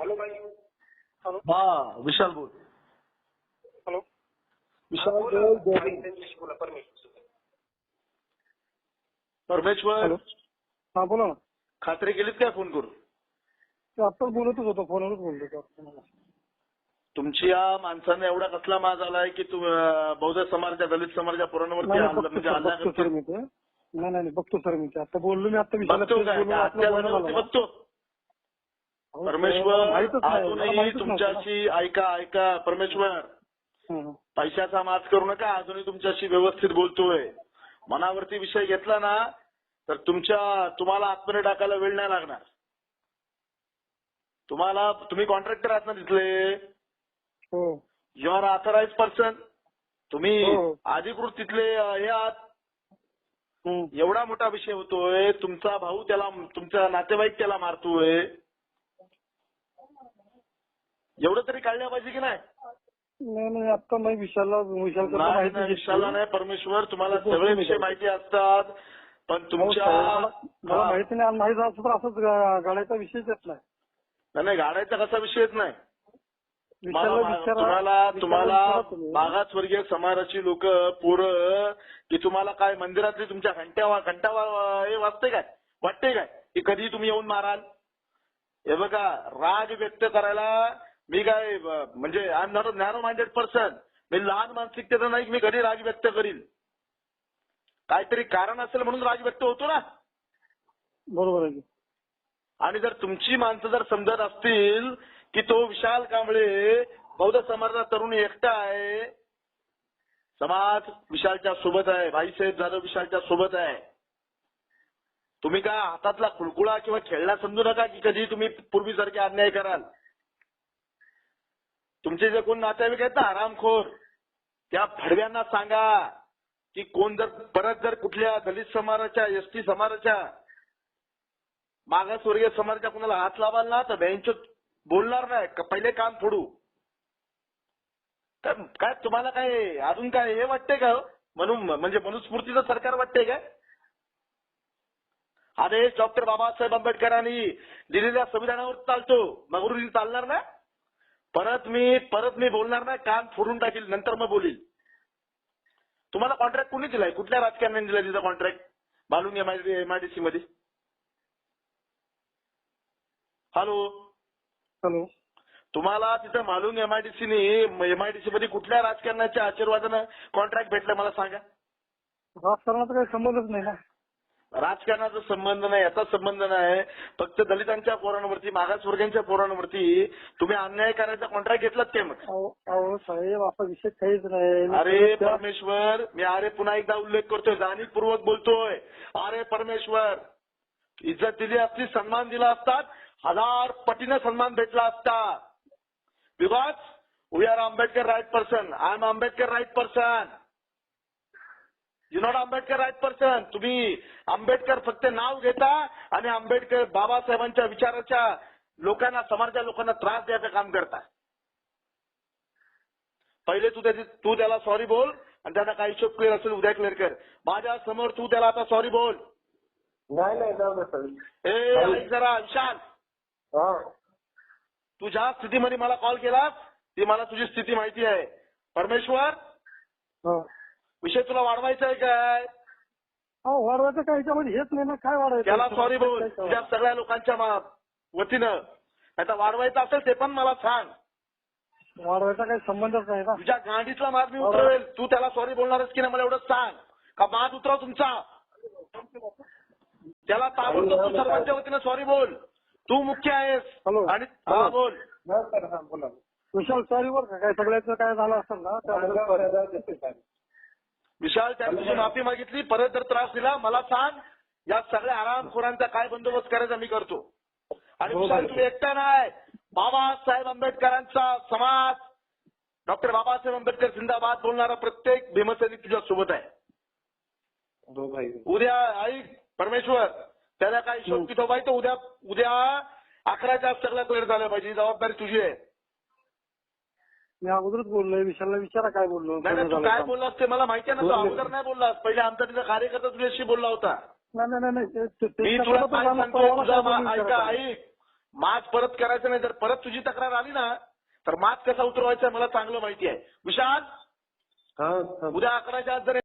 Hello भाई. Hello हा विशाल बोल. हॅलो विशाल बोला. त्यांच्याशी बोला. परमेश्वर. परमेश्वर. हॅलो हा बोला ना. खात्री केलीत काय फोन करून? ते आत्ताच बोलतच होतो फोनवरच बोलतो तुम्हाला. तुमची या माणसाने एवढा कसला माज आलाय की तू अं, बौद्ध समाजाच्या दलित समाजाच्या पोरांवरती नाही नाही, हल्ला- बघतो म्हणजे सर, बघतो मी ते. नाही नाही नाही, बघतो सर मी ते. आता बोललो मी आता बघतो तेच काय? बोललो, त्या आपलं हत्या बोलणं झाल्यावरती झालं. बघतो. अहो, परमेश्वर अजूनही. तुमच्याशी ऐका ऐका. परमेश्वर. पैशाचा माज करू नका. अजूनही तुमच्याशी व्यवस्थित बोलतोय. मनावरती विषय घेतला ना तर तुमच्या तुम्हाला आतमध्ये टाकायला वेळ नाही लागणार. तुम्हाला तुम्ही कॉन्ट्रॅक्टर आहात ना तिथले? हो. यू आर ऑथराइज पर्सन तुम्ही हो. अधिकृत तिथले हे आहात. एवढा मोठा विषय होतोय. तुमचा भाऊ त्याला तुमचा नातेवाईक त्याला मारतोय. एवढं तरी काढल्या पाहिजे की नाही नाही नाही आता नाही विशालला विशाल नाही नाही. विशालला नाही परमेश्वर तुम्हाला हो, सगळे हो, विषय हो. माहिती असतात पण हो, तुमच्या मला हा. माहिती नाही आणि माहिती असं तर असंच गा- गाड्याचा विषयच येत नाही नाही, नाही गाड्याचा कसा विषयच नाही विशालला मला- विचारा तुम्हाला विशालला तुम्हाला विचारा तुम्ही. मागासवर्गीय समाजाची लोक पोरं की तुम्हाला काय मंदिरातली तुमच्या घंट्या घंटा वा- हे वाजते काय वाटते काय की कधी तुम्ही येऊन माराल हे बघा राग व्यक्त करायला मी काय म्हणजे I am not a narrow minded person मी लहान मानसिकतेचं नाही की मी कधी राग व्यक्त करील काहीतरी कारण असेल म्हणून राग व्यक्त होतो ना? बरोबर आहे की. आणि जर तुमची माणसं जर समजत असतील की तो विशाल कांबळे बौद्ध समाजाचा तरुण एकटा आहे समाज विशालच्या सोबत आहे भाईसाहेब जाधव विशालच्या सोबत आहे तुम्ही काय हातातला कुळकुळा किंवा खेळला समजू नका की कधी तुम्ही पूर्वीसारखे अन्याय कराल. तुमचे जे कोण नातेवाईक आहेत ना आरामखोर त्या फडव्यांना सांगा की कोण जर परत जर कुठल्या दलित समाजाच्या एसटी समाजाच्या मागासवर्गीय समाजाच्या कुणाला हात लावाल ना तर बँच बोलणार नाही. पहिले काम फोडू. तर काय तुम्हाला काय अजून काय हे वाटतंय का हो? म्हणून म्हणजे मनुस्फूर्तीचं सरकार वाटतंय काय अरे डॉक्टर बाबासाहेब आंबेडकरांनी दिलेल्या संविधानावर चालतो. मगरुरी चालणार ना? परत मी परत मी बोलणार नाही कान फोडून टाकील नंतर मग बोलील. तुम्हाला कॉन्ट्रॅक्ट कोणी दिलाय? कुठल्या राजकारण्याने दिलाय तिचा कॉन्ट्रॅक्ट बालून एमआयडीसी मध्ये हॅलो हॅलो तुम्हाला तिथं मालून एमआयडीसीने एमआयडीसी मध्ये कुठल्या राजकारणाच्या आशीर्वादानं कॉन्ट्रॅक्ट भेटलं मला सांगा. राजकारणाचा काही संबंधच नाही ना. राजकारणाचा संबंध नाही याचा संबंध नाही. फक्त दलितांच्या पोरांवरती मागासवर्गीयांच्या पोरांवरती तुम्ही अन्याय करायचा कॉन्ट्रॅक्ट घेतलात ते मग. अहो अहो, साहेब असा विषय काहीच नाही. अरे परमेश्वर मी अरे पुन्हा एकदा उल्लेख करतोय जाणीवपूर्वक बोलतोय. अरे परमेश्वर इज्जत दिली असती सन्मान दिला असतात हजार पटीनं सन्मान भेटला असता. Because we are Ambedkar right person I am Ambedkar right person you not Ambedkar right person तुम्ही आंबेडकर फक्त नाव घेता आणि आंबेडकर बाबासाहेबांच्या विचाराच्या लोकांना समाजाच्या लोकांना त्रास द्यायचं काम करता. पहिले तू त्याची तू त्याला सॉरी बोल आणि त्याचा काही हिशोब क्लिअर असेल उद्या क्लिअर कर. माझ्यासमोर तू त्याला आता सॉरी बोल. नाही नाही जाऊ दे सर ए ऐक जरा विशाल. हा. तू ज्या स्थितीमध्ये मला कॉल केलास ती मला तुझी स्थिती माहिती आहे. परमेश्वर. विषय तुला वाढवायचा आहे काय? अहो वाढवायचं काय? याच्यामध्ये हेच नाही ना. काय वाढवायचं? त्याला सॉरी बोल तुझ्या सगळ्या लोकांच्या मा- वतीनं. आता वाढवायचं असेल ते पण मला सांग. वाढवायचा काही संबंधच नाही ना. तुझ्या गांडीतला मार मी उतरवेल. तू त्याला सॉरी बोलणारच की नाही मला एवढंच सांग. का माज उतरव तुमचा? त्याला ताबडतोब तू सर्वांच्या वतीनं सॉरी बोल. तू मुख्य आहेस. हॅलो. आणि हा. बोल. नाही सर हा बोला. विशाल सॉरी का? काय सगळ्याचं काय झालं असेल ना त्याबद्दल. विशाल त्या दिवशी माफी मागितली परत जर त्रास दिला मला सांग या सगळ्या आरामखोरांचा काय बंदोबस्त करायचा मी करतो. आणि हो, विशाल. तुम्ही एकटा नाही बाबासाहेब आंबेडकरांचा समाज डॉक्टर बाबासाहेब आंबेडकर जिंदाबाद बोलणारा प्रत्येक भीमसैनिक तुझ्या सोबत आहे. भाई. उद्या ऐक परमेश्वर त्याला काय हिशोब किताब आहे तर उद्या उद्या अकराच्या आत सगळं क्लिअर झालं पाहिजे ही जबाबदारी तुझी आहे. मी अगोदरच बोललोय विशालला विचारा काय बोललो नाही नाही, तू काय? बोललास ते मला माहिती आहे ना तू अगोदर नाही बोललास. पहिले आमचा तिचा कार्यकर्ता तुझ्याशी बोलला होता. नाही नाही नाही, नाही ते- ते- मी ते- तुला त्याच्याबद्दल काय आम्हाला सांगतो परवाना तुझा काय मा- बोलून ऐका. ऐक. माज परत करायचं नाही जर परत तुझी तक्रार आली ना तर माज कसा उतरवायचा मला चांगलं माहिती आहे. विशाल? हा हा. उद्या अकराच्या आत जर